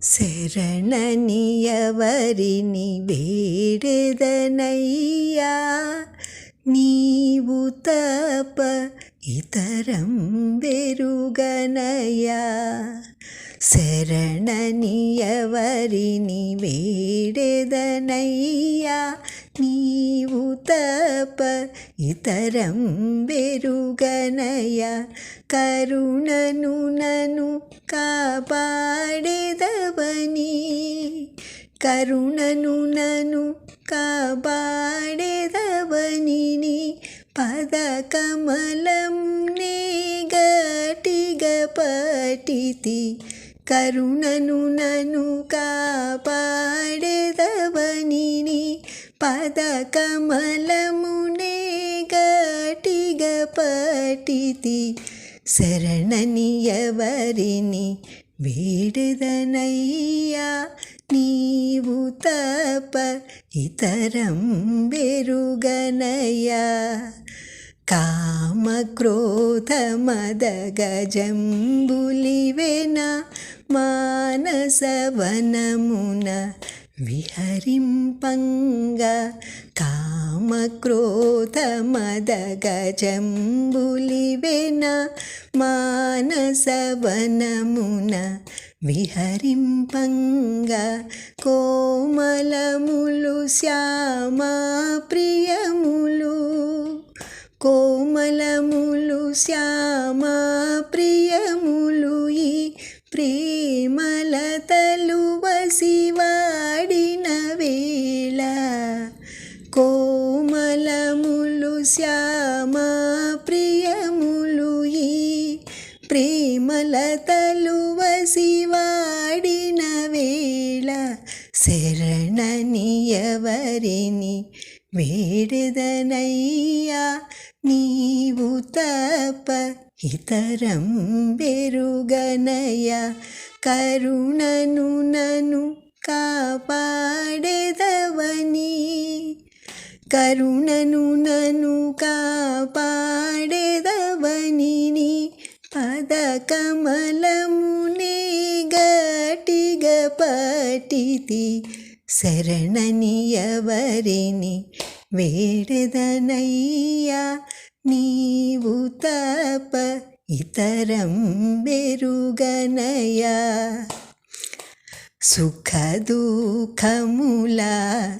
శరణనియవరిని వేడెదనయ్యా నీవు తప ఇతరం వెరుగనయ్యా శరణనియవరిని వేడెదనయ్యా నీవు తప ఇతరం వెరుగనయ్యా కరుణను నను కాపా కరుణను నను కాపాడెదవని పద కమలం నే గటిగ పటితి కరుణను నను కాపాడేదవనిని పద కమలమునే గటిగ పటితి శరణని ఎవరిని వేడెదనయ్యా నీవు తప ఇతరం వెరుగనయ్యా. కామక్రోధ మద గజంబులివెన మానసవనమున విహరింపంగా. కా మద గజంబులివెన మానసవనమున విహరింపంగ కోమలములు శ్యామా ప్రియములు. కోమలములు శ్యామా ప్రియములు ఈ ప్రేమలతలు వసివాడిన శ్యామా ప్రియములు ఈ ప్రేమలతలు వసివాడిన వేళ శరణని ఎవరిని వేడదనయ్యా. నీవు తప ఇతరం బెరుగనయ కరుణను నను కాపాడెదవని కరుణను నను కాపాడెదవని పద కమలమునే గటిగ పటితి శరణని ఎవరిని వేడెదనయ్యా నీవు తప ఇతరం వెరుగనయా సుఖ దుఃఖముల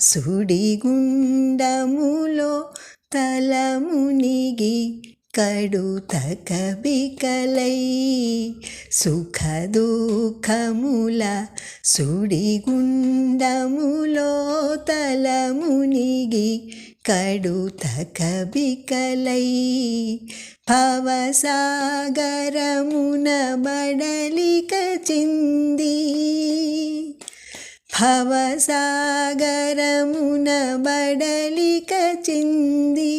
సుడిగుండములో తలమునిగి కడుతక బికలై. సుఖ దుఃఖముల సుడిగుండములో తలమునిగి కడుతక బికలై. భవసాగరమున బడలిక చింది హవసాగరమున బడలిక చింది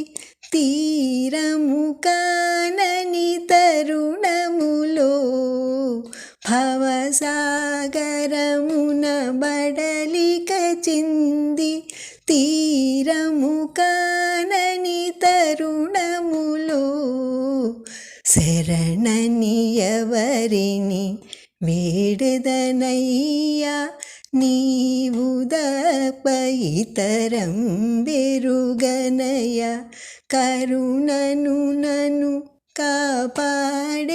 తీరము కానని తరుణములో భవసాగరమున బడలిక చింది తీరము కానని తరుణములో శరణని ఎవరిని వేడదనయ్యా నీవు దప వెరుగనయ కరుణను నను కాపాడేదవని.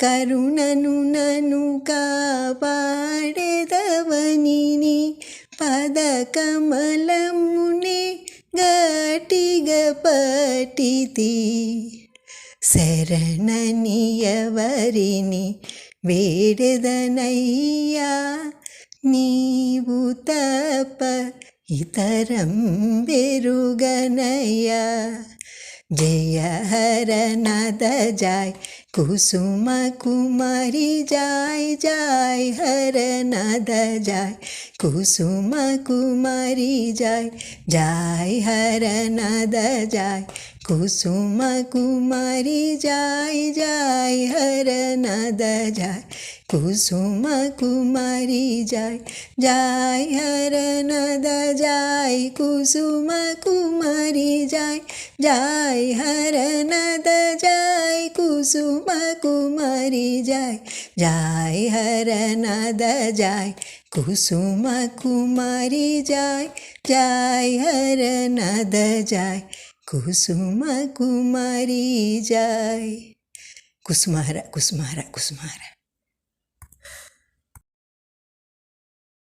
కరుణను నను కాపాడేదవని నీ పద కమలమునే గటిగ పటితి శరణనియవరిని వేడెదనయ్యా నీవు తప్ప ఇతరం వెరుగనయ్యా. जय हर नद जाय, कुसुम कुमारी जाय जाय हर नद जाय, कुसुम कुमारी जाय जाय हर नद जाय, कुसुम कुमारी जाय जाय हर नद जाय, कुसुम कुमारी जाय जाय हर नद जाय, कुसुम कुमारी जाय जाय हर नद जाय, कुसुम कुमारी जाय। जाय हर नद जाय, कुसुम कुमारी जाय। जाय हर नद जाय, कुसुम कुमारी जाय। कुसुमारा कुसुमारा कुसुमारा